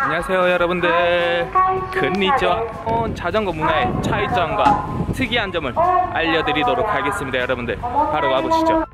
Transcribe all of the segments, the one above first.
안녕하세요 여러분들. 어, 자전거 문화의 차이점과 특이한 점을 알려드리도록 하겠습니다 여러분들. 바로 가보시죠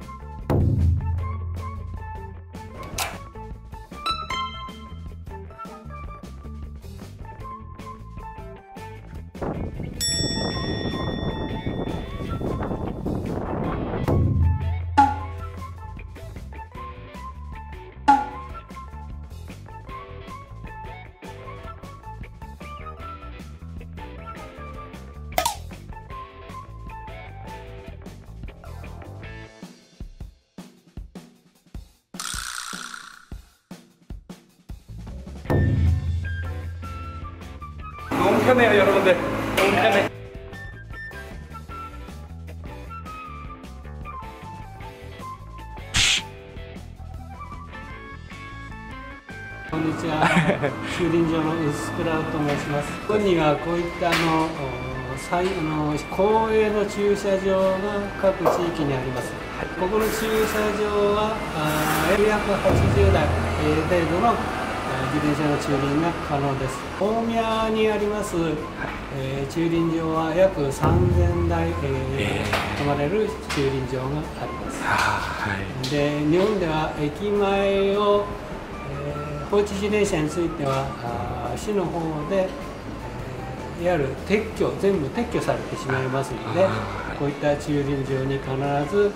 오니까네요여こんにちは。駐輪場の薄倉と申します。本人はこういったあのあの公営の駐車場が各地域にあります、はい、ここの駐車場はあ約80台、え、程度の自転車の駐輪が可能です。大宮にあります、えー駐輪場は約3000台、えー止まれる駐輪場があります。はいで日本では駅前を、えー放置自転車についてはあー市の方で、えーいわゆる撤去全部撤去されてしまいますのでこういった駐輪場に必ず、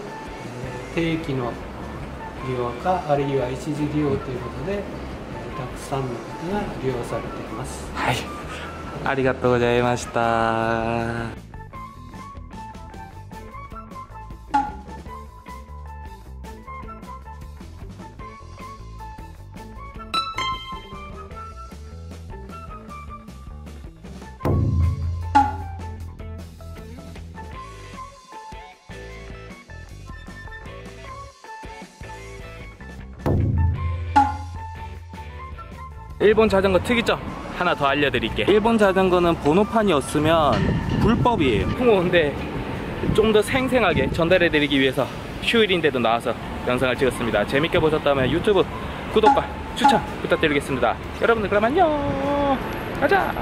えー定期の利用かあるいは一時利用ということで、えーたくさんの方が利用されています。はいありがとうございました 일본 자전거 특이점 하나 더 알려드릴게요. 일본 자전거는 번호판이 없으면 불법이에요. 홍어인데 좀 더 생생하게 전달해드리기 위해서 휴일인데도 나와서 영상을 찍었습니다. 재밌게 보셨다면 유튜브 구독과 추천 부탁드리겠습니다. 여러분들 그럼 안녕! 가자